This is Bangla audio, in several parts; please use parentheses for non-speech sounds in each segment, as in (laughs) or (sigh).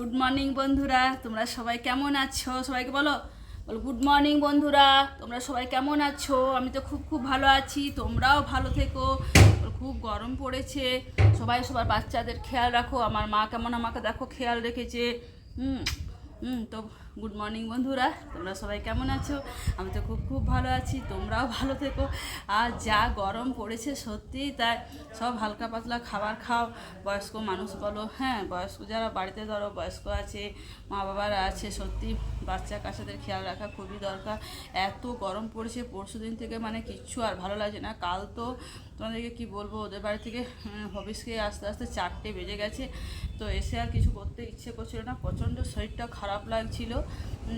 গুড মর্নিং বন্ধুরা। তোমরা সবাই কেমন আছো? সবাইকে বলো? বলো গুড মর্নিং বন্ধুরা। তোমরা সবাই কেমন আছো? আমি তো খুব খুব ভালো আছি। তোমরাও ভালো থেকো। খুব গরম পড়েছে। সবাই, সবার বাচ্চাদের খেয়াল রাখো। আমার মা কেমন আমাকে দেখো খেয়াল রেখেছে। হুম হুম, তো গুড মর্নিং বন্ধুরা। তোমরা সবাই কেমন আছো? আমি তো খুব খুব ভালো আছি, তোমরাও ভালো থেকো। আর যা গরম পড়েছে সত্যি তাই সব হালকা পাতলা খাবার খাও। বয়স্ক মানুষ বলো হ্যাঁ বয়স্ক যারা বাড়িতে ধরো, বয়স্ক আছে, মা বাবারা আছে, সত্যি বাচ্চা কাচ্চাদের খেয়াল রাখা খুবই দরকার। এত গরম পড়েছে, পরশু দিন থেকে মানে কিচ্ছু আর ভালো লাগছে না। কাল তো তোমাদেরকে কি বলব, ওদের বাড়ি থেকে হবিসকে আস্তে আস্তে চারটে বেজে গেছে। তো এসে আর কিছু করতে ইচ্ছে করছিল না, প্রচণ্ড শরীরটা খারাপ লাগছিল।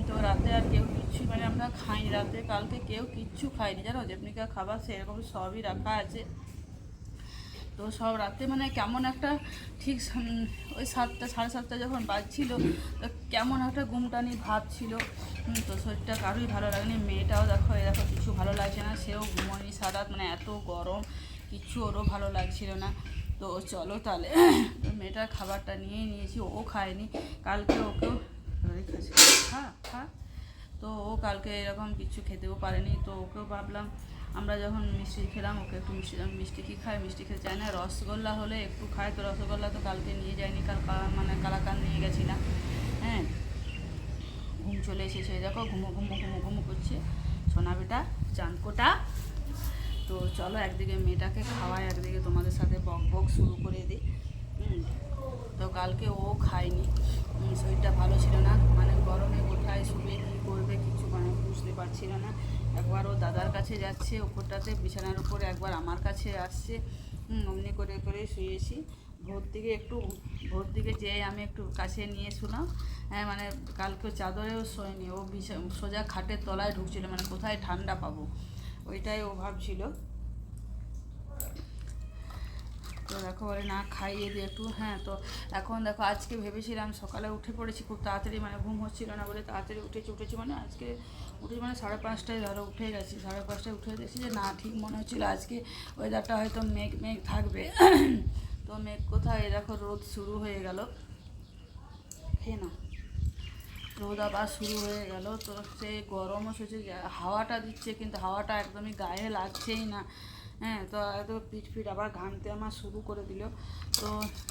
তো রাতে আর কেউ কিচ্ছু মানে আমরা খাইনি রাতে, কালকে কেউ কিচ্ছু খাইনি, জানো? যেমনিকা খাবার সেরকম সবই রাখা আছে। তো সব রাতে মানে কেমন একটা ঠিক ওই সাতটা, সাড়ে সাতটা যখন বাজছিল, তো কেমন একটা গুমটানি ভাব ছিল। তো শরীরটা কারোই ভালো লাগেনি। মেয়েটাও দেখো এই দেখো, কিছু ভালো লাগছে না, সেও ঘুমোয়নি সারা রাত মানে এত গরম কিচ্ছু ওরও ভালো লাগছিল না। তো চলো তাহলে, (coughs) মেয়েটার খাবারটা নিয়েই নিয়েছি, ও খায়নি, কালকে ওকেও রেখেছে খা খা। তো ও কালকে এরকম কিছু খেতেও পারেনি। তো ওকেও ভাবলাম, আমরা যখন মিষ্টি খেলাম, ওকে একটু মিষ্টি মিষ্টি কি খায়? মিষ্টি খেতে চায় না। রসগোল্লা হলে একটু খায়। তো রসগোল্লা তো কালকে নিয়ে যায়নি। কাল মানে কালাকান নিয়ে গেছিলাম। হ্যাঁ। ঘুম চলে এসেছে। দেখো, ঘুমো ঘুমো ঘুমো ঘুমো করছে। সোনা বেটা চাঁদকোটা তো চলো একদিকে মেয়েটাকে খাওয়াই, একদিকে তোমাদের সাথে বক বক শুরু করে দিই। তো কালকে ও খায়নি। শরীরটা ভালো ছিল না মানে গরমে কোথায় শুবে, কী করবে, কিছু মানে বুঝতে পারছিল না। একবার ও দাদার কাছে যাচ্ছে, ওপরটাতে বিছানার উপরে একবার আমার কাছে আসছে। অমনি করে করে শুয়েছি। ভোর দিকে একটু, ভোর দিকে যেয়ে আমি একটু কাছে নিয়ে শুলাম। হ্যাঁ মানে কালকে চাদরেও শোয়নি। ও বিছা সোজা খাটের তলায় ঢুকছিল মানে কোথায় ঠান্ডা পাবো? ওইটাই ও ভাবছিল। তো দেখো বলে না খাইয়ে দিয়ে একটু হ্যাঁ তো এখন দেখো, আজকে ভেবেছিলাম সকালে উঠে পড়েছি, খুব তাড়াতাড়ি মানে ঘুম হচ্ছিল না বলে তাড়াতাড়ি উঠেছি উঠেছি মানে আজকে উঠে মানে সাড়ে পাঁচটায়, ধরো, উঠে গেছি, সাড়ে পাঁচটায় উঠে গেছি যে না, ঠিক মনে হচ্ছিল আজকে ওয়েদারটা হয়তো মেঘ মেঘ থাকবে। (coughs) তো মেঘ কোথায়? দেখো, রোদ শুরু হয়ে গেল। খেয়ে না রোদ আবার শুরু হয়ে গেল। তো সে গরমও সে হাওয়াটা দিচ্ছে, কিন্তু হাওয়াটা একদমই গায়ে লাগছেই না। হ্যাঁ তো একদম পিঠ পিঠ আবার ঘামতে আমার শুরু করে দিল। তো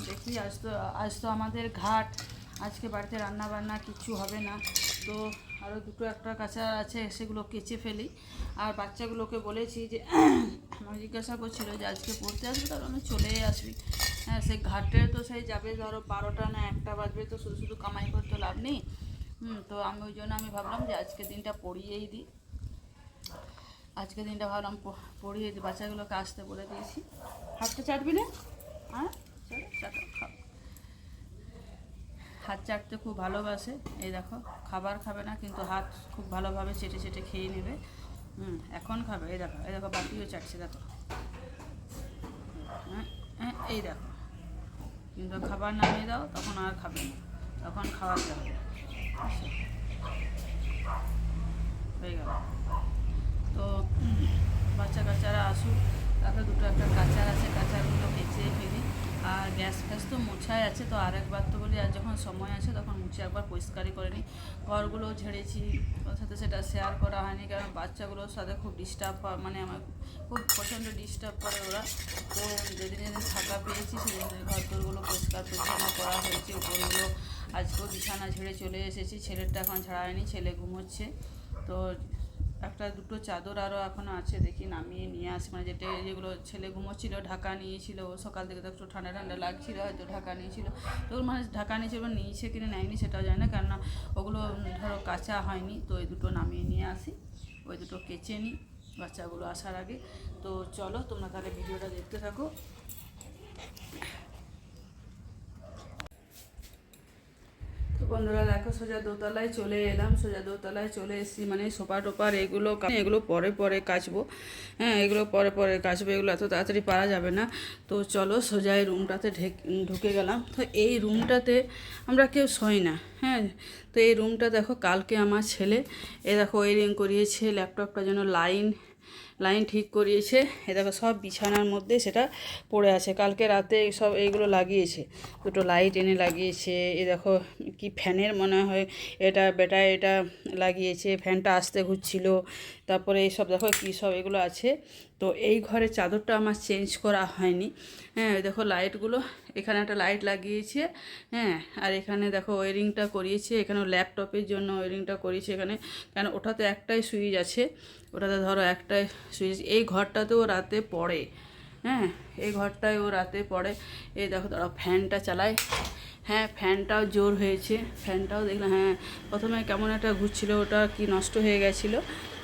দেখি, আজ তো আজ তো আমাদের ঘাট। আজকে বাড়িতে রান্না বান্না কিছু হবে না। তো আরও দুটো একটা কাঁচা আছে, সেগুলো কেচে ফেলি। আর বাচ্চাগুলোকে বলেছি যে, আমার জিজ্ঞাসা করছিল যে, আজকে পড়তে আসবে? তাহলে আমি চলেই আসবি। হ্যাঁ সে ঘাটে তো সেই যাবে ধরো বারোটা না একটা বাজবে, তো শুধু শুধু কামাই করতে লাভ নেই। হুম, তো আমি ওই জন্য আমি ভাবলাম যে আজকে দিনটা পড়িয়েই দিই। আজকে দিনটা ভাবলাম পড়িয়ে বাচ্চাগুলোকে আসতে বলে দিয়েছি। হাতটা চাটবি না? হ্যাঁ? চাটো খাও। হাত চাটতে খুব ভালোবাসে। এই দেখো, খাবার খাবে না, কিন্তু হাত খুব ভালোভাবে চেটে চেটে খেয়ে নেবে। হুম, এখন খাবে। এই দেখো এই দেখো বাকিও চাটছে, দেখো। হ্যাঁ হ্যাঁ এই দেখো। কিন্তু খাবার নামিয়ে দাও, তখন আর খাবে না। তখন খাওয়ার যাবে হয়ে গেল তো বাচ্চা কাচ্চারা আসুক, তারপরে দুটো একটা কাচার আছে কাচারগুলো কেচে ফেলি। আর গ্যাস ফ্যাস তো মোছাই আছে, তো আরেকবার তো বলি, আর যখন সময় আছে তখন মুছে একবার পরিষ্কারই করে নিই। ঘরগুলো ঝেড়েছি, ওর সাথে সেটা শেয়ার করা হয়নি, কারণ বাচ্চাগুলোর সাথে খুব ডিস্টার্ব মানে আমার খুব প্রচণ্ড ডিস্টার্ব করে ওরা। তো যেদিন যেদিন ফাঁকা পেয়েছি, সেদিন ঘর তোরগুলো পরিষ্কার পরিচ্ছন্ন করা হয়েছে, উপরগুলো আজকেও বিছানা ঝেড়ে চলে এসেছি, ছেলেরটা এখন ছাড়া হয়নি, ছেলে ঘুমোচ্ছে। তো একটা দুটো চাদর আরও এখনও আছে, দেখি নামিয়ে নিয়ে আসি। মানে যেটা যেগুলো ছেলে ঘুমোচ্ছিল, ঢাকা নিয়েছিল, সকাল থেকে তো একটু ঠান্ডা ঠান্ডা লাগছিল, হয়তো ঢাকা নিয়েছিল। তো মানে ঢাকা নিয়েছিল নিয়েছে কিনা নেয়নি সেটাও জানি না, কেননা ওগুলো ধরো কাঁচা হয়নি। তো ওই দুটো নামিয়ে নিয়ে আসি, ওই দুটো কেচে নিই, বাচ্চাগুলো আসার আগে। তো চলো তোমরা তাহলে ভিডিওটা দেখতে থাকো। বন্ধুরা, দেখো সোজা দোতলায় চলে এলাম, সোজা দোতলায় চলে এসেছি। মানে সোফা টোপার এগুলো এগুলো পরে পরে কাচবো। হ্যাঁ এগুলো পরে পরে কাচবো, এগুলো এত তাড়াতাড়ি পারা যাবে না। তো চলো সোজা এই রুমটাতে ঢেক ঢুকে গেলাম। তো এই রুমটাতে আমরা কেউ শোই না হ্যাঁ? তো এই রুমটা দেখো, কালকে আমার ছেলে। এ দেখো ওয়ারিং করিয়েছে, ল্যাপটপটা যেন লাইন লাইন ঠিক করিয়েছে। এ দেখো সব বিছানার মধ্যে সেটা পড়ে আছে। কালকে রাতে সব এইগুলো লাগিয়েছে। দুটো লাইট এনে লাগিয়েছে। এ দেখো কি ফ্যানের মনে হয় এটা, বেটা এটা লাগিয়েছে। ফ্যানটা আসতে ঘুরছিল। তারপরে এইসব দেখো কী সব এগুলো আছে। তো এই ঘরে চাদরটা আমার চেঞ্জ করা হয়নি। হ্যাঁ দেখো লাইটগুলো, এখানে একটা লাইট লাগিয়েছে। হ্যাঁ আর এখানে দেখো ওয়ারিংটা করিয়েছে এখানে ল্যাপটপের জন্য ওয়ারিংটা করিয়েছে এখানে। কেন ওটাতে একটাই সুইচ আছে, ওটাতে ধরো একটাই সুইচ। এই ঘরটাতেও রাতে পড়ে। হ্যাঁ এই ঘরটায় ও রাতে পড়ে। এই দেখো তারা ফ্যানটা চালায় হ্যাঁ ফ্যানটাও জোর হয়েছে। ফ্যানটাও দেখলাম হ্যাঁ প্রথমে কেমন একটা ঘুরছিল, ওটা কি নষ্ট হয়ে গেছিল।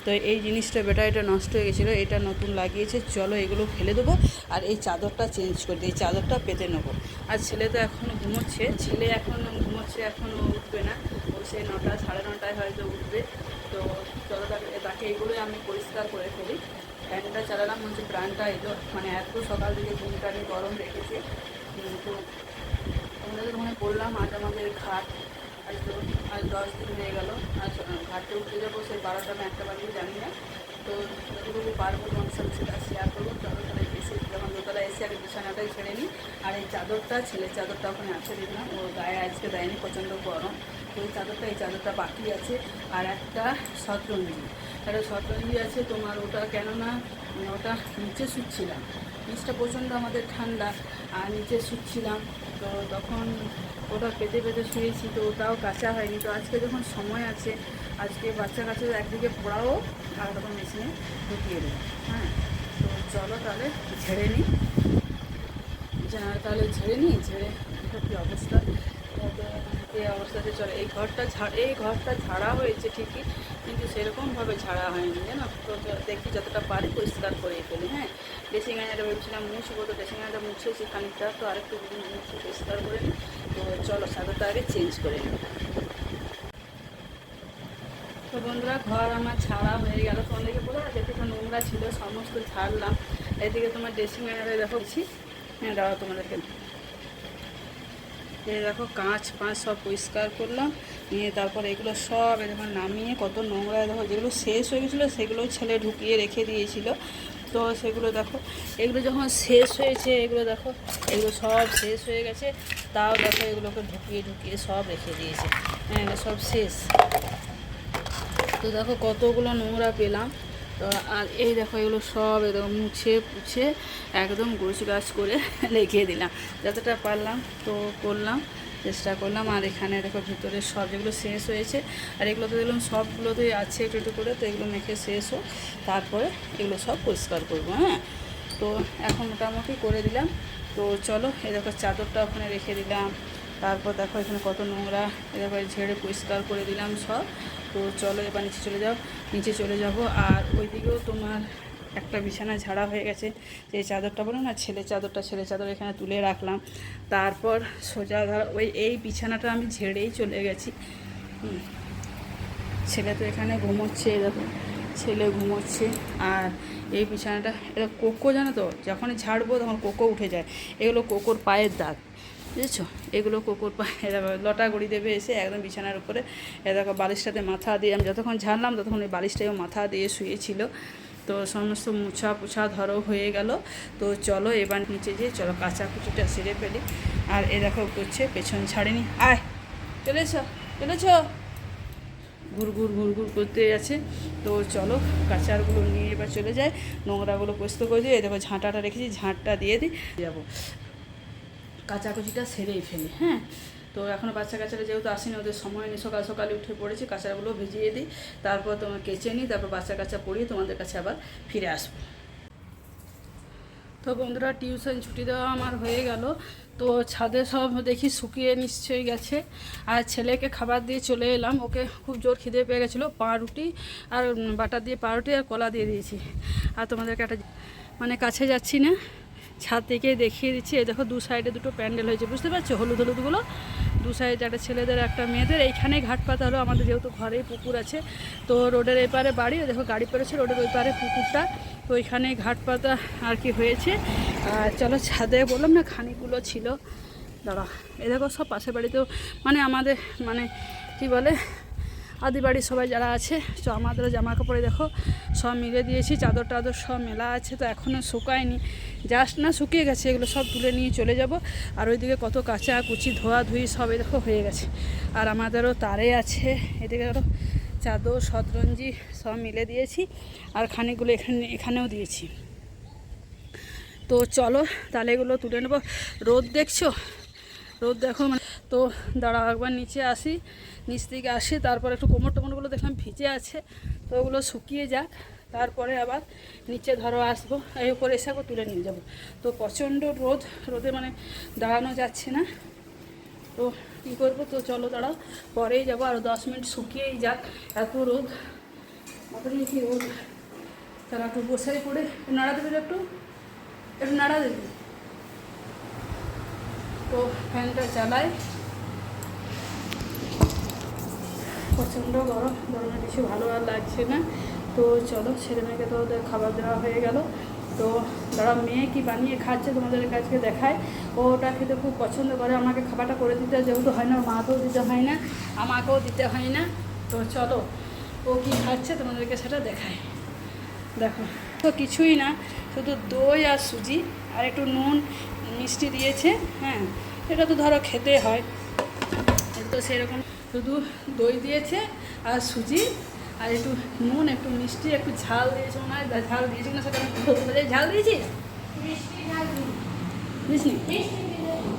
তো এই জিনিসটা বেটা, এটা নষ্ট হয়ে গেছিল, এটা নতুন লাগিয়েছে, চলো এগুলো ফেলে দেবো আর এই চাদরটা চেঞ্জ করে দিই, এই চাদরটা পেতে নেব। আর ছেলে তো এখন ঘুমোচ্ছে, ছেলে এখন ঘুমোচ্ছে, এখন উঠবে না, ও সেই নটা, সাড়ে নটায় হয়তো উঠবে। তো চলো তাকে তাকে এগুলোই আমি পরিষ্কার করে ফেলি। ফ্যানটা চালালাম হচ্ছে প্রাণটা এলো মানে এত সকাল থেকে ঘুমটা আমি গরম রেখেছে। তো আমাদের ওখানে বললাম, আজ আমাদের ঘাট আজ তো আজ দশ দিন হয়ে গেল, আজ ঘাটে উঠতে যাব, সেই বারোটা না একটা বাজে, জানি না। তো যতটুকু পারব তোমার সাথে সেটা শেয়ার করব, চলো তাহলে এসে যখন দোতলা এসে আগে বিছানাটাই ছেড়ে নিই। আর এই চাদরটা, ছেলের চাদরটা ওখানে আছে, দেখলাম। ও গায়ে আজকে দেয়নি, প্রচণ্ড গরম। তো এই চাদরটা এই চাদরটা বাকি আছে। আর একটা শতরঞ্জি। একটা শতরঞ্জি আছে তোমার, ওটা কেননা ওটা নিচে শুচ্ছিলাম। নিচটা প্রচণ্ড আমাদের ঠান্ডা, আর নিচে শুচ্ছিলাম। তো তখন ওটা পেতে পেতে শুয়েছি তো ওটাও কাঁচা হয়নি। তো আজকে যখন সময় আছে, আজকে বাচ্চা কাছে একদিকে পড়াও আর তখন মেশিনে ঢুকিয়ে দেবো। হ্যাঁ? তো চলো তাহলে ঝেড়ে নিই। তাহলে ঝেড়ে নিই, ঝেড়ে এটা কী অবস্থা? এই অবস্থাতে চলে? এই ঘরটা ঝাড় এই ঘরটা ঝাড়া হয়েছে ঠিকই, কিন্তু সেরকমভাবে ঝাড়া হয়নি, জানো? তো দেখি যতটা পারি পরিষ্কার করে ফেলি হ্যাঁ? ড্রেসিং আয়নাটা ভেবেছিলাম মুছবো, তো ড্রেসিং আয়নাটা মুছেছি খানিকটা, তো আরেকটু মুছে পরিষ্কার করে নিই তো চলো চাদরটা আগে চেঞ্জ করে নিই তো বন্ধুরা, ঘর আমার ছাড়া হয়ে গেল। তোমাদেরকে বলে যেটুকু নোংরা ছিল, সমস্ত ছাড়লাম এদিকে তোমার ড্রেসিং আয়নাটা দেখছি হ্যাঁ দাঁড়াও তোমাদেরকে। এই দেখো, কাঁচ পাঁচ সব পরিষ্কার করলাম। নিয়ে তারপর এগুলো সব এরকম নামিয়ে কত নোংরা দেখো, যেগুলো শেষ হয়ে গেছিল, সেগুলো ছেলে ঢুকিয়ে রেখে দিয়েছিল। তো সেগুলো দেখো। এগুলো যখন শেষ হয়েছে, এগুলো দেখো, এগুলো সব শেষ হয়ে গেছে, তাও দেখো এগুলোকে ঢুকিয়ে ঢুকিয়ে সব রেখে দিয়েছে। হ্যাঁ সব শেষ। তো দেখো কতগুলো নোংরা পেলাম। তো আর এই দেখো, এগুলো সব এরকম মুছে পুছে একদম গোছ গাছ করে (laughs) রেখে দিলাম। যতটা পারলাম তো করলাম। চেষ্টা করলাম। আর এখানে দেখো ভিতরে সব যেগুলো শেষ হয়েছে, আর এগুলো তো দেখলাম সবগুলোতেই আছে একটু একটু করে, তো এগুলো মেখে শেষ হোক, তারপরে এগুলো সব পরিষ্কার করব হ্যাঁ? তো এখন মোটামুটি করে দিলাম। তো চলো এ দেখো চাদরটা ওখানে রেখে দিলাম। তারপর দেখো এখানে কত নোংরা এ দেখো ঝেড়ে পরিষ্কার করে দিলাম সব। তো চলো এবার নিচে চলে যাও, নিচে চলে যাব। আর ওইদিকেও তোমার একটা বিছানা ঝাড়া হয়ে গেছে, যে চাদরটা বলো না, ছেলে চাদরটা, ছেলে চাদর এখানে তুলে রাখলাম। তারপর সোজা ওই, এই বিছানাটা আমি ঝেড়েই চলে গেছি। ছেলে তো এখানে ঘুমোচ্ছে দেখো ছেলে ঘুমোচ্ছে। আর এই বিছানাটা, এটা কোকো জানো তো? যখনই ঝাড়বো তখন কোকো উঠে যায়। এগুলো কোকোর পায়ের দাগ, বুঝেছ? এগুলো কোকোর পায়ে লটা গড়ি দেবে এসে একদম বিছানার উপরে। এ দেখো বালিশটাতে মাথা দিয়ে, আমি যতক্ষণ ঝাড়লাম ততক্ষণ ওই বালিশটাও মাথা দিয়ে শুয়েছিল। তো সমস্ত মুছা পুছা ধরো হয়ে গেল। তো চলো এবার নিচে যেয়ে চলো কাঁচা কুচিটা সেরে ফেলি। আর এ দেখো করছে, পেছন ছাড়েনি। আয় চলেছ চলেছ ঘুর ঘুর ঘুর ঘুর করতে আছে। তো চলো কাঁচারগুলো নিয়ে এবার চলে যায় নোংরাগুলো পোস্ত করে দিয়ে দেখো ঝাঁটাটা রেখেছি, ঝাঁটটা দিয়ে দিই। যাব। কাচাকুচিটা সেরেই ফেলি হ্যাঁ? তো এখনও বাচ্চা কাচ্চারা যেহেতু আসেনি, ওদের সময় নেই। সকাল সকালে উঠে পড়েছি কাঁচাগুলো ভিজিয়ে দিই। তারপর তোমার কেচে নিই, তারপর বাচ্চা কাচ্চা পড়িয়ে তোমাদের কাছে আবার ফিরে আসব। তো বন্ধুরা, টিউশন ছুটি দেওয়া আমার হয়ে গেল। তো ছাদে সব দেখি শুকিয়ে নিশ্চয়ই গেছে। আর ছেলেকে খাবার দিয়ে চলে এলাম। ওকে খুব জোর খিদে পেয়ে গেছিল। পাউরুটি আর বাটার দিয়ে পাউরুটি আর কলা দিয়ে দিয়েছি। আর তোমাদেরকে একটা মানে কাছে যাচ্ছি না, ছাদ থেকে দেখিয়ে দিচ্ছি। এই দেখো, দু সাইডে দুটো প্যান্ডেল হয়েছে, বুঝতে পারছ? হলুদ হলুদগুলো। দু সাইড একটা ছেলেদের, একটা মেয়েদের, এইখানেই ঘাট পাতা হলো আমাদের যেহেতু ঘরেই পুকুর আছে, তো রোডের এই পারে বাড়ি, দেখো গাড়ি পেরেছে রোডের ওই পারে পুকুরটা, তো ওইখানেই ঘাট পাতা আর কি হয়েছে। আর চলো ছাদে, বললাম না খানিগুলো ছিল। দাঁড়া, এ দেখো সব পাশের বাড়িতেও মানে আমাদের মানে কি বলে আদি বাড়ির সবাই যারা আছে, তো আমাদেরও জামা কাপড়ে দেখো, সব মিলে দিয়েছি, চাদর টাদর সব মেলা আছে, তো এখনও শুকায়নি। জাস্ট না শুকিয়ে গেছে, এগুলো সব তুলে নিয়ে চলে যাব। আর ওইদিকে কত কাঁচা কুচি, ধোয়া ধুই সব দেখো হয়ে গেছে। আর আমাদেরও তারে আছে, এদিকে আরও চাদর শতরঞ্জি সব মিলে দিয়েছি, আর খানিকগুলো এখানে, এখানেও দিয়েছি। তো চলো, তাহলে এগুলো তুলে নেব। রোদ দেখছ? রোদ দেখো মানে তো দাঁড়া একবার নিচে আসি। নিচ থেকে আসি, তারপরে একটু কোমর টোমরগুলো দেখলাম ভিজে আছে, তো ওগুলো শুকিয়ে যাক। তারপরে আবার নিচে ধরো আসব এই উপরে এসে একবার তুলে নিয়ে যাব। তো প্রচণ্ড রোদ, রোদে মানে দাঁড়ানো যাচ্ছে না। তো কী করব? তো চলো দাঁড়াও, পরেই যাব আরও দশ মিনিট শুকিয়েই যাক। এত রোদ তারপরে কি রোদ? তারা একটু বসেই পড়ে নাড়া দেবে একটু? একটু নাড়া দেবে? তো ফ্যানটা চালাই। প্রচণ্ড গরম, গরমে কিছু ভালো আর লাগছে না। তো চলো, ছেলে মেয়েকে তো ওদের খাবার দেওয়া হয়ে গেল। তো দাঁড়া মেয়ে কি বানিয়ে খাচ্ছে তোমাদের কাছে দেখায় ও ওটা খেতে খুব পছন্দ করে, আমাকে খাবারটা করে দিতে যেহেতু হয় না মাকেও দিতে হয় না, আমাকেও দিতে হয় না। তো চলো, ও কি খাচ্ছে তোমাদেরকে সেটা দেখায় দেখো, তো কিছুই না, শুধু দই আর সুজি আর একটু নুন মিষ্টি দিয়েছে হ্যাঁ এটা তো ধরো খেতে হয়। তো সেরকম। শুধু দই দিয়েছে আর সুজি আর একটু নুন একটু মিষ্টি একটু ঝাল দিয়েছে মনে হয়। ঝাল দিয়েছি না সেটা পারি। ঝাল দিয়েছিস মিষ্টি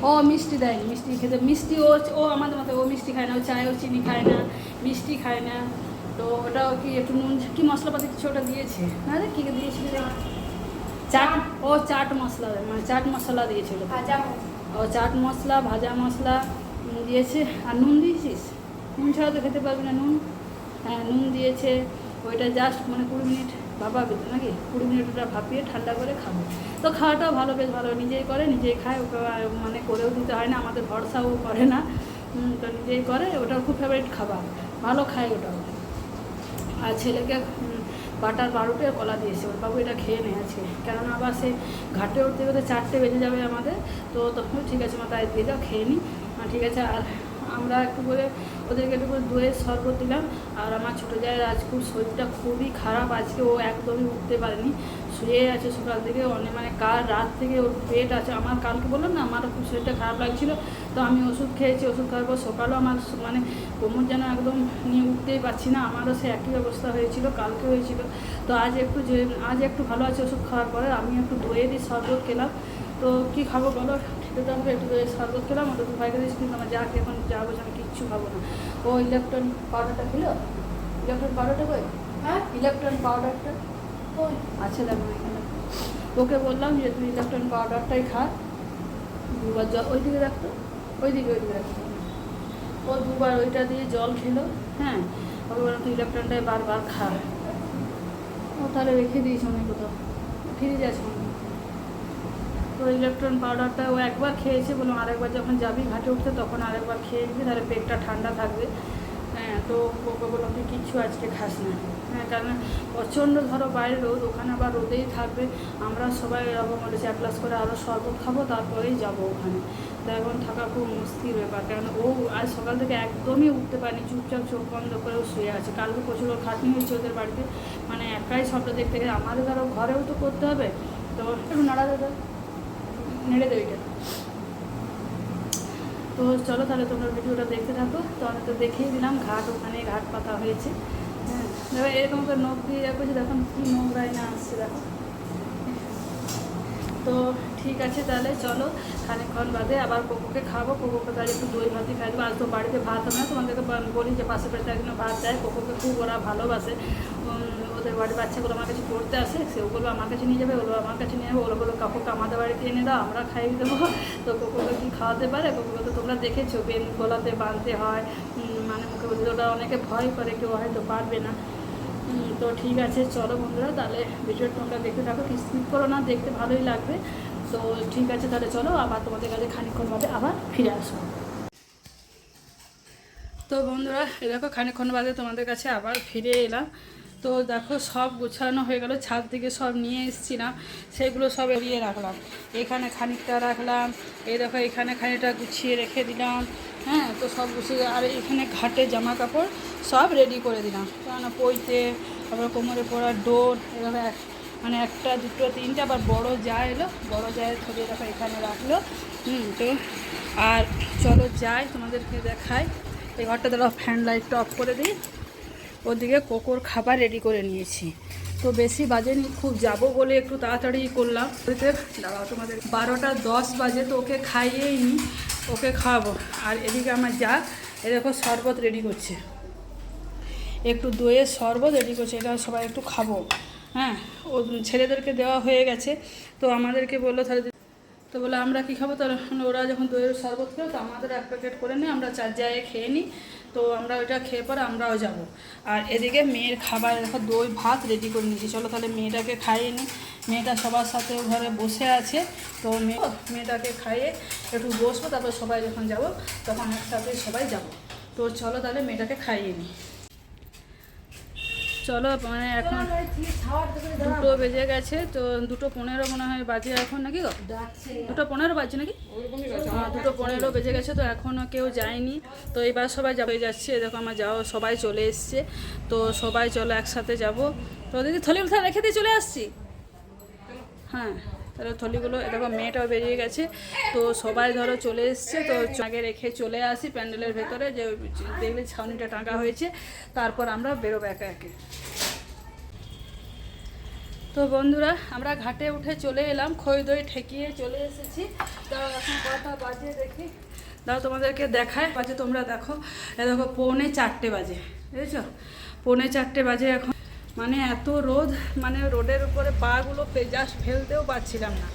ও মিষ্টি দেয়নি। মিষ্টি খেতে মিষ্টি ও ও আমাদের মতো ও মিষ্টি খায় না ও চায় ও চিনি খায় না মিষ্টি খায় না। তো ওটাও কি একটু নুন কি মশলাপাতি কিছু ওটা দিয়েছে? না রে কী দিয়েছিল? চাট ও চাট মশলা মানে চাট মশলা দিয়েছিল। ও চাট মশলা ভাজা মশলা দিয়েছে। আর নুন দিয়েছিস? নুন ছাড়া তো খেতে পারবি না নুন। হ্যাঁ নুন দিয়েছে। ওইটা জাস্ট মানে কুড়ি মিনিট ভাপাবে তো নাকি? কুড়ি মিনিট ওটা ভাপিয়ে ঠান্ডা করে খাব। তো খাওয়াটাও ভালো বেশ ভালো। নিজেই করে নিজেই খায়। ওকে মানে করেও দিতে হয় না আমাদের ভরসাও করে না। তো নিজেই করে ওটাও খুব ফেভারিট খাবার। ভালো খায় ওটাও। আর ছেলেকে বাটার বারোটে কলা দিয়েছে। ওর বাবু এটা খেয়ে আজকে কেননা আবার সে ঘাটে উঠতে উঠতে চারটে বেজে যাবে আমাদের। তো তখন ঠিক আছে, মা, তাই দিয়ে দাও, খেয়ে নিই ঠিক আছে, আর আমরা একটু করে ওদেরকে একটু করে দইয়ের শরবত দিলাম। আর আমার ছোটো জায়ের আজ খুব শরীরটা খুবই খারাপ। আজকে ও একদমই উঠতে পারেনি। শুয়ে আছে সকাল থেকে, অনেক মানে কাল রাত থেকে ওর পেট আছে। আমার কালকে বললাম না আমার খুব শরীরটা খারাপ লাগছিল। তো আমি ওষুধ খেয়েছি ওষুধ খাওয়ার পর সকালেও আমার মানে কোমর যেন একদম নিয়ে উঠতেই পারছি না আমারও সে একই অবস্থা হয়েছিল কালকে হয়েছিল। তো আজ একটু যে আজ একটু ভালো আছে ওষুধ খাওয়ার পরে আমি একটু দইয়েরই শরবত খেলাম। তো কী খাব বলো? খেতে তো আমাকে একটু শরবত খেলাম ওদের ভাইকে দিয়েছি কিন্তু আমার যাকে এখন যা বলছে আমি কিচ্ছু খাব না। ও ইলেকট্রন পাউডারটা খেলো? ইলেকট্রন পাউডারটা কই? ইলেকট্রন পাউডারটা আছে দেখো এখানে। ওকে বললাম যে তুই ইলেকট্রন পাউডারটাই খা। দুবার জল ওই দিকে রাখতো ওই দিকে ওই দিকে রাখতো ও দুবার ওইটা দিয়ে জল খেলো। হ্যাঁ ওকে বললাম, তুই বারবার খা। ও, তাহলে রেখে দিয়েছ আমি কোথাও। ফিরে যাচ্ছে তো ইলেকট্রন পাউডারটা ও একবার খেয়েছে বললাম আরেকবার যখন যাবি ঘাটে উঠতে, তখন আরেকবার খেয়ে নিবি, তাহলে পেটটা ঠান্ডা থাকবে। হ্যাঁ তো ওকে বললাম তুই কিচ্ছু আজকে খাস না। হ্যাঁ কারণ প্রচণ্ড ধরো বাইরে রোদ, ওখানে আবার রোদেই থাকবে। আমরা সবাই এরকম বলেছি, এক গ্লাস করে আরও শরবত খাব, তারপরেই যাব ওখানে। তো এখন থাকা খুব মুশকিল ব্যাপার, কারণ ও আজ সকাল থেকে একদমই উঠতে পারেনি, চুপচাপ চোখ বন্ধ করেও শুয়ে আছে। কালকে প্রচুর খাটনি হয়েছে ওদের বাড়িতে মানে একাই সবটা দেখতে গেলে। আমাদের ধরো ঘরেও তো করতে হবে। তো একটু নাড়া দেবে, নেড়ে দেবে এটা। তো চলো তাহলে তোমরা ভিডিওটা দেখতে থাকো। তো আমি তো দেখিয়ে দিলাম, ঘাট ওখানে ঘাট পাতা হয়েছে। হ্যাঁ এরকম করে নখ দিয়ে রাখব দেখুন কী নোংরাই না আসছে, দেখো। তো ঠিক আছে তাহলে চলো, খানিকক্ষণ বাদে আবার কোকোকে খাব। কোকোকে তাহলে একটু দই ভাতই খাই দেবো। আজ তো বাড়িতে ভাত হবে না, তোমাদেরকে বলি যে পাশে বাড়িতে একদিন ভাত দেয়। কোকোকে খুব ওরা ভালোবাসে। ওদের বাড়ির বাচ্চাগুলো আমার কাছে পড়তে আসে, সে ওগুলো আমার কাছে নিয়ে যাবে, ওগুলো আমার কাছে নিয়ে যাবে, ওগুলো বলো কাকুকে আমাদের বাড়িতে এনে দাও, আমরা খাইয়ে দেবো। (laughs) তো কোকোকে কি খাওয়াতে পারে? কোকোকে তো তোমরা দেখেছ বেন গলাতে বাঁধতে হয় মানে মুখে ওটা অনেকে ভয় করে, কেউ হয়তো পারবে না। তো ঠিক আছে, চলো বন্ধুরা, তাহলে ভিডিওটা তোমরা দেখতে থাকো, কি স্কিপ করো না, দেখতে ভালোই লাগবে। তো ঠিক আছে, তাহলে চলো, আবার তোমাদের কাছে খানিকক্ষণ বাদে আবার ফিরে আসব। তো বন্ধুরা, এ দেখো, খানিকক্ষণ বাদে তোমাদের কাছে আবার ফিরে এলাম। তো দেখো সব গোছানো হয়ে গেল, ছাদ থেকে সব নিয়ে এসেছিলাম, সেগুলো সব এড়িয়ে রাখলাম। এখানে খানিকটা রাখলাম, এই দেখো এখানে খানিকটা গুছিয়ে রেখে দিলাম হ্যাঁ তো সব গুছিয়ে, আর এখানে ঘাটে জামা কাপড় সব রেডি করে দিলাম। কেন পইতে, তারপরে কোমরে পড়া ডোর এভাবে মানে একটা, দুটো, তিনটা, আবার বড় যা এলো, বড় জায়ের ছবি দেখো এখানে রাখল। হুম, তো আর চলো যাই, তোমাদেরকে দেখাই। এই ঘরটা দাঁড়াও ফ্যান লাইটটা অফ করে দিই। ওদিকে কোকোর খাবার রেডি করে নিয়েছি। তো বেশি বাজেনি খুব যাব বলে একটু তাড়াতাড়ি করলাম। দাঁড়াও তোমাদের, বারোটা দশ বাজে তো ওকে খাইয়েই নি, ওকে খাওয়াবো। আর এদিকে আমার যা, এ দেখো শরবত রেডি করছে। একটু দইয়ের শরবত রেডি করছে, এটা সবাই একটু খাব। হ্যাঁ ও ছেলেদেরকে দেওয়া হয়ে গেছে, তো আমাদেরকে বলল তাহলে তো বলে, আমরা কী খাব? তাহলে ওরা যখন দইয়ের শরবত খেলো, তো আমাদের এক প্যাকেট করে নিই আমরা চার জায়গায় খেয়ে নিই তো আমরা ওইটা খেয়ে পরে আমরাও যাব। আর এদিকে মেয়ের খাবার, দেখো দই, ভাত রেডি করে নিয়েছি। চলো তাহলে মেয়েটাকে খাইয়ে নিই মেয়েটা সবার সাথে ঘরে বসে আছে। তো মেয়ে, মেয়েটাকে খাইয়ে একটু বসবো, তারপর সবাই যখন যাব, তখন একসাথে সবাই যাব। তো চলো তাহলে মেয়েটাকে খাইয়ে নিই চলো মানে এখন দুটো বেজে গেছে তো দুটো পনেরো মনে হয় বাজে এখন নাকি দুটো পনেরো বাজছে নাকি? হ্যাঁ, দুটো পনেরো বেজে গেছে তো এখনও কেউ যায়নি। তো এবার সবাই যাবে যাচ্ছে দেখো আমার যাও সবাই চলে এসছে। তো সবাই চলো একসাথে যাব। তো দিদি থলি উঠা রেখে দিয়ে চলে আসছি? হ্যাঁ। তাহলে থলিগুলো এরকম মেয়েটাও বেরিয়ে গেছে। তো সবাই ধরো চলে এসছে, তো আগে রেখে চলে আসি প্যান্ডেলের ভেতরে, যে দেখলে ছাউনিটা টাঙ্গা হয়েছে। তারপর আমরা বেরোবো একে একে। তো বন্ধুরা, আমরা ঘাটে উঠে চলে এলাম, খই দই ঠেকিয়ে চলে এসেছি। তো এখন কটা বাজে দেখি। দাও, তোমাদেরকে দেখায়, বাজে তোমরা দেখো। এ দেখো, পৌনে চারটে বাজে, বুঝেছ? পৌনে চারটে বাজে এখন। মানে এত রোদ মানে রোডের উপরে পাগুলো জাস্ট ফেলতেও পারছিলাম না।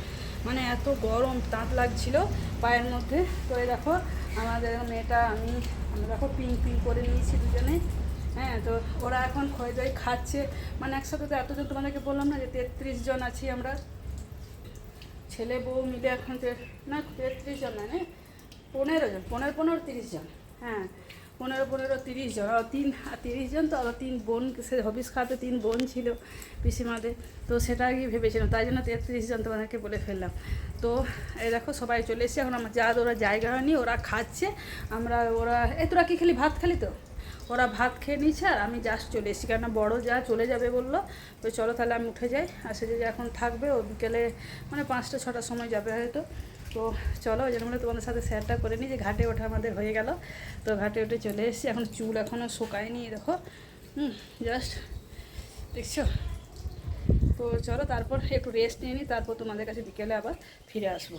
মানে এত গরম, তাঁত লাগছিল পায়ের মধ্যে। তো এই দেখো, আমাদের মেয়েটা, আমি দেখো পিং পিং করে নিয়েছি দুজনে। হ্যাঁ তো ওরা এখন দই খাচ্ছে। মানে একসাথে তো এতজন, তোমাদেরকে বললাম না যে তেত্রিশ জন আছি আমরা। ছেলে বউ মিলে এখন না তেত্রিশ জন না না পনেরো জন, পনেরো পনেরো, তিরিশ জন। হ্যাঁ পনেরো পনেরো, তিরিশ জন তিন, তিরিশ জন তো তিন বোন, সে হবিস খাতে তিন বোন ছিল পিসিমাদের। তো সেটা কি ভেবেছিলাম, তাই জন্য তেত্রিশ জন তোমাদেরকে বলে ফেললাম। তো এই দেখো, সবাই চলে এসেছে, এখন আমার যা ওরা জায়গা হয়নি, ওরা খাচ্ছে, আমরা ওরা এ তোরা কি খেলি, ভাত খালি তো? ওরা ভাত খেয়ে নিচ্ছে আর আমি জাস্ট চলে এসেছি, কেননা বড়ো যা চলে যাবে বলল, তো চলো তাহলে আমি উঠে যাই, আর সে যে এখন থাকবে, ও বিকেলে মানে পাঁচটা, ছটার সময় যাবে হয়তো। তো চলো ওই জন্য তোমাদের সাথে শেয়ারটা করে নিই যে ঘাটে ওঠা আমাদের হয়ে গেল। তো ঘাটে উঠে চলে এসেছি, এখন চুল এখনও শুকায়নি দেখো। হুম জাস্ট দেখছ? তো চলো তারপর একটু রেস্ট নিয়ে নিই, তারপর তোমাদের কাছে বিকেলে আবার ফিরে আসব।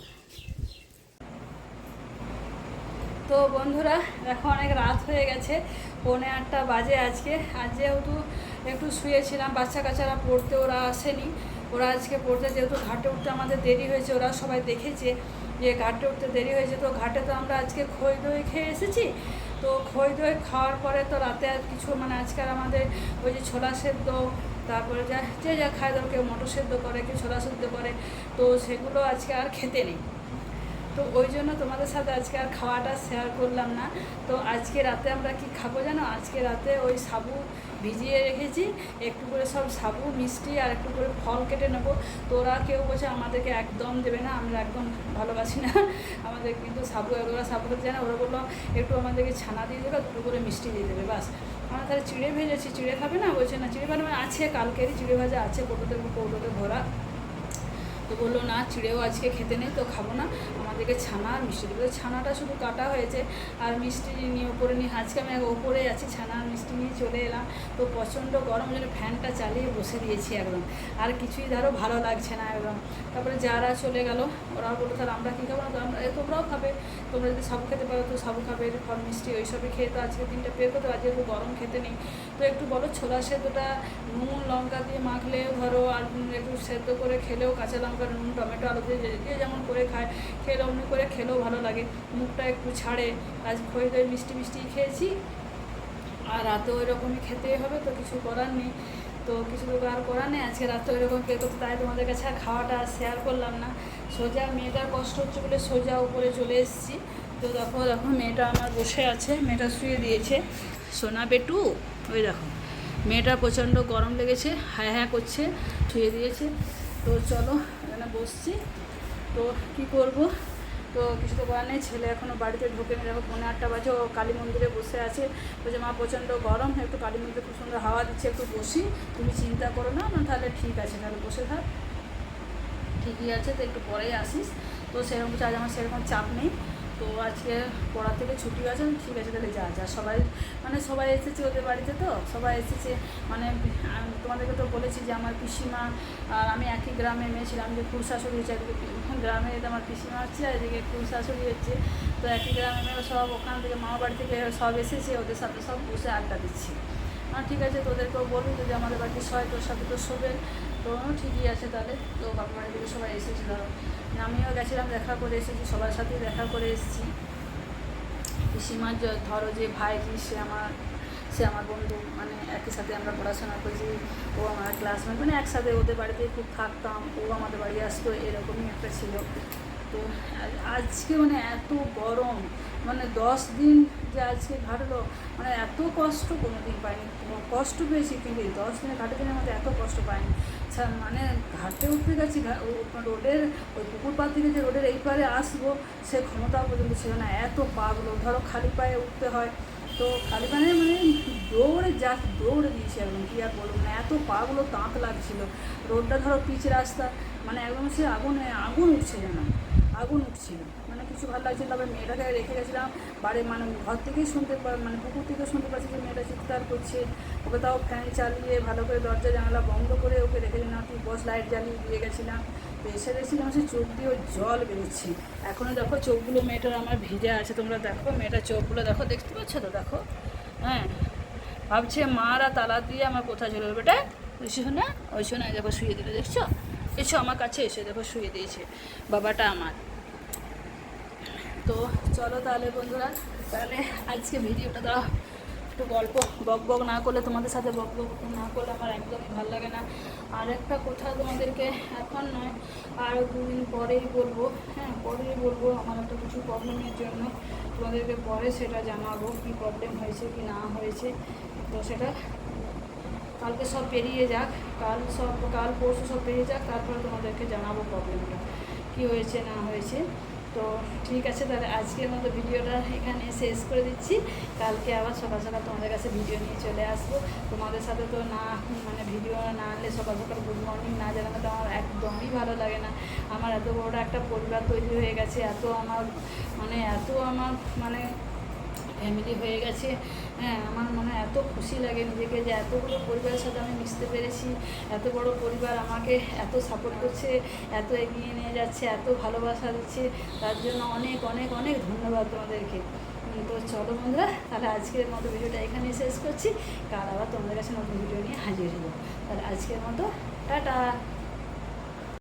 তো বন্ধুরা, এখন অনেক রাত হয়ে গেছে, পৌনে আটটা বাজে আজকে। আর যেহেতু একটু শুয়েছিলাম, বাচ্চা কাচ্চারা পড়তে ওরা আসেনি, ওরা আজকে পড়তে, যেহেতু ঘাটে উঠতে আমাদের দেরি হয়েছে, ওরা সবাই দেখেছে। যে ঘাটে উঠতে দেরি হয়েছে, তো ঘাটে তো আমরা আজকে খই দই খেয়ে এসেছি। তো খই দই খাওয়ার পরে তো রাতে আর কিছু মানে আজকাল আমাদের ওই যে ছোলা সেদ্ধ, তারপরে যা, যে যা খায় ধরো কেউ মটর সেদ্ধ করে, কেউ ছোলা সেদ্ধ করে, তো সেগুলো আজকে আর খেতে নেই। তো ওই জন্য তোমাদের সাথে আজকে আর খাওয়াটা শেয়ার করলাম না। তো আজকে রাতে আমরা কি খাব জানো? আজকে রাতে ওই সাবু ভিজিয়ে রেখেছি। একটু করে সব সাবু, মিষ্টি আর একটু করে ফল কেটে নেব। তো ওরা কেউ বলছে আমাদেরকে একদম দেবে না, আমরা একদম ভালোবাসি না। (laughs) আমাদের কিন্তু সাবু ওরা সাবু খেতে জানে? ওরা বলল, একটু আমাদেরকে ছানা দিয়ে দেবে দুটো করে মিষ্টি দিয়ে দেবে, বাস। আমরা তাহলে চিড়ে ভেজেছি, চিড়ে খাবে না? বলছে, না, চিড়ে বানাবে আছে কালকেরই, চিড়ে ভাজা আছে কৌটোতে কৌটোতে ভরা তো বলল, না, চিড়েও আজকে খেতে নেই, তো খাব না। আমাদেরকে ছানা আর মিষ্টি তো ছানাটা শুধু কাটা হয়েছে। আর মিষ্টি নিয়ে, ওপরে নিয়ে, আজকে আমি ওপরে আছি, ছানা আর মিষ্টি নিয়ে চলে এলাম। তো প্রচণ্ড গরম জন্য ফ্যানটা চালিয়ে বসে দিয়েছি একদম। আর কিছুই ধরো ভালো লাগছে না একদম। তারপরে যারা চলে গেল, ওরা বলল, তাহলে আমরা কী খাব না? আমরা তোমরাও খাবে। তোমরা যদি সব খেতে পারো, তো সব খাবে, ফল, মিষ্টি ওইসবই খেয়ে তো আজকে দিনটা পের করতে আজকে গরম খেতে নেই। তো একটু বলো ছোলা সেদ্ধটা নুন, লঙ্কা দিয়ে মাখলেও ধরো, আর একটু সেদ্ধ করে খেলেও কাঁচা নুন টমেটো আলু দিয়ে যে- যেমন করে খায় খেলে অমনি করে খেলেও ভালো লাগে। মুখটা একটু ছাড়ে। আজ খই দই মিষ্টি মিষ্টি খেয়েছি। আর রাতে ওই রকমই খেতেই হবে, তো কিছু করার নেই। তো কিছু তো আর করার নেই। আজকে রাতে ওই রকম পে করতে, তাই তোমাদের কাছে আর খাওয়াটা শেয়ার করলাম না। সোজা মেয়েটার কষ্ট হচ্ছে বলে সোজা উপরে চলে এসেছি। তো দেখো দেখো, মেয়েটা আমার বসে আছে। মেয়েটা শুয়ে দিয়েছে। সোনা বেটু, ওই দেখো। মেয়েটা প্রচণ্ড গরম লেগেছে হ্যাঁ হ্যাঁ করছে শুয়ে দিয়েছে। তো চলো বসছি। তো কি করব? তো কিছু তো করার নেই, ছেলে এখনও বাড়িতে ঢুকে নিয়ে দেখো পনেরো আটটা বাজে, ও কালী মন্দিরে বসে আছে। বলছে, মা, প্রচণ্ড গরম, একটু কালী মন্দিরে খুব সুন্দর হাওয়া দিচ্ছে, একটু বসি। তুমি চিন্তা করো না না তাহলে ঠিক আছে, তাহলে বসে থাক। ঠিকই আছে, তো একটু পরেই আসিস। তো সেরকম আজ আমার সেরকম চাপ নেই। তো আজকে পড়া থেকে ছুটি আছে ঠিক আছে, তাহলে যা যা। সবাই মানে সবাই এসেছে ওদের বাড়িতে তো? সবাই এসেছে মানে তোমাদেরকে তো বলেছি যে আমার পিসিমা, আর আমি একই গ্রামে মেয়ে ছিলাম, যে ফুল শাশুড়ি হচ্ছে, একদিকে গ্রামে আমার পিসিমা হচ্ছে আর এদিকে ফুল শাশুড়ি হচ্ছে। তো একই গ্রামে মেয়ে সব, ওখান থেকে মামা বাড়ি থেকে সব এসেছে, ওদের সাথে সব বসে আড্ডা দিচ্ছি। ঠিক আছে, তোদেরকেও বলবি, যদি আমাদের বাড়িতে সবাই তোর সাথে তো শোবে, তো ঠিকই আছে তাহলে। তো বাড়ি থেকে সবাই এসেছে, ধরো। আমিও গেছিলাম, দেখা করে এসেছি, সবার সাথেই দেখা করে এসেছি। পিসিমার ধরো যে ভাইজি সে আমার সে আমার বন্ধু মানে একই সাথে আমরা পড়াশোনা করেছি, ও আমার ক্লাসমেট মানে একসাথে ওদের বাড়িতে খুব থাকতাম, ও আমাদের বাড়ি আসতো, এরকমই একটা ছিল। তো আজকে মানে এত গরম মানে দশ দিন যে আজকে ঘাটলো মানে এত কষ্ট কোনো দিন পাইনি, কষ্ট পেয়েছি কিন্তু এই দশ দিনের ঘাটে দিনের মধ্যে এত কষ্ট পাইনি। মানে ঘাটে উঠতে গেছি রোডের, ওই পুকুর পাড় থেকে যে রোডের এই পারে আসব, সে ক্ষমতা পর্যন্ত ছিল না, এত পাগুলো, ধরো খালি পায়ে উঠতে হয়। তো খালি পায়ে মানে দৌড়ে যা, দৌড়ে দিয়েছি একদম, কী আর বলব না এত পাগুলো তাঁত লাগছিল। রোডটা ধরো পিচ রাস্তা মানে একদম সে আগুনে, আগুন উঠছে যেন। আগুন উঠছিল। মানে কিছু ভালো লাগছিল তবে মেয়েটাকে রেখে গেছিলাম। বাড়ি মানে ঘর থেকেই শুনতে মানে পুকুর থেকে শুনতে পাচ্ছি যে মেয়েটা চিৎকার করছে। ওকে তাও ফ্যান চালিয়ে ভালো করে দরজা জানালা বন্ধ করে ওকে রেখেছিলাম তুই বস, লাইট জ্বালিয়ে দিয়ে গেছিলাম। তো এসে সে চোখ দিয়ে ওর জল বেরোচ্ছে। এখনও দেখো চোখগুলো মেয়েটার আমার ভিজে আছে। তোমরা দেখো মেয়েটার চোখগুলো, দেখো দেখতে পাচ্ছ তো? দেখো। হ্যাঁ। ভাবছে মারা তালা দিয়ে আমার কোথায় চলে যাবে? বেটা, ওই শোনা ওই শোনা দেখো শুয়ে দিলে, দেখছ? এসো আমার কাছে এসে দেখো, শুয়ে দিয়েছে। বাবাটা আমার। তো চলো তাহলে বন্ধুরা, তাহলে আজকে ভিডিওটা দাও। একটু গল্প, বক বক না করলে তোমাদের সাথে বক বক না করলে আমার একদমই ভালো লাগে না। আর একটা কথা তোমাদেরকে এখন নয়, আর দুদিন পরেই বলব হ্যাঁ পরেই বলব, আমার একটা কিছু প্রবলেমের জন্য তোমাদেরকে পরে সেটা জানাব, কী প্রবলেম হয়েছে, কি না হয়েছে। তো সেটা কালকে সব পেরিয়ে যাক, কাল সব, কাল পরশু সব পেরিয়ে যাক, তারপরে তোমাদেরকে জানাব প্রবলেমটা কী হয়েছে, না হয়েছে। তো ঠিক আছে, তাহলে আজকের মতো ভিডিওটা এখানে শেষ করে দিচ্ছি। কালকে আবার সকাল সকাল তোমাদের কাছে ভিডিও নিয়ে চলে আসব। তোমাদের সাথে তো না মানে ভিডিও না আনলে সকাল সকাল গুড মর্নিং না জানালে তো আমার একদমই ভালো লাগে না। আমার এত বড় একটা পরিবার তৈরি হয়ে গেছে, এত আমার মানে এত আমার মানে ফ্যামিলি হয়ে গেছে। হ্যাঁ আমার মনে হয় এত খুশি লাগে নিজেকে যে এতগুলো পরিবারের সাথে আমি মিশতে পেরেছি। এত বড় পরিবার আমাকে এত সাপোর্ট করছে, এত এগিয়ে নিয়ে যাচ্ছে, এত ভালোবাসা দিচ্ছে। তার জন্য অনেক অনেক অনেক ধন্যবাদ তোমাদেরকে। তো চলো বন্ধুরা, তাহলে আজকের মতো ভিডিওটা এখানেই শেষ করছি। কাল আবার তোমাদের কাছে নতুন ভিডিও নিয়ে হাজির হব। তাহলে আজকের মতো, টাটা!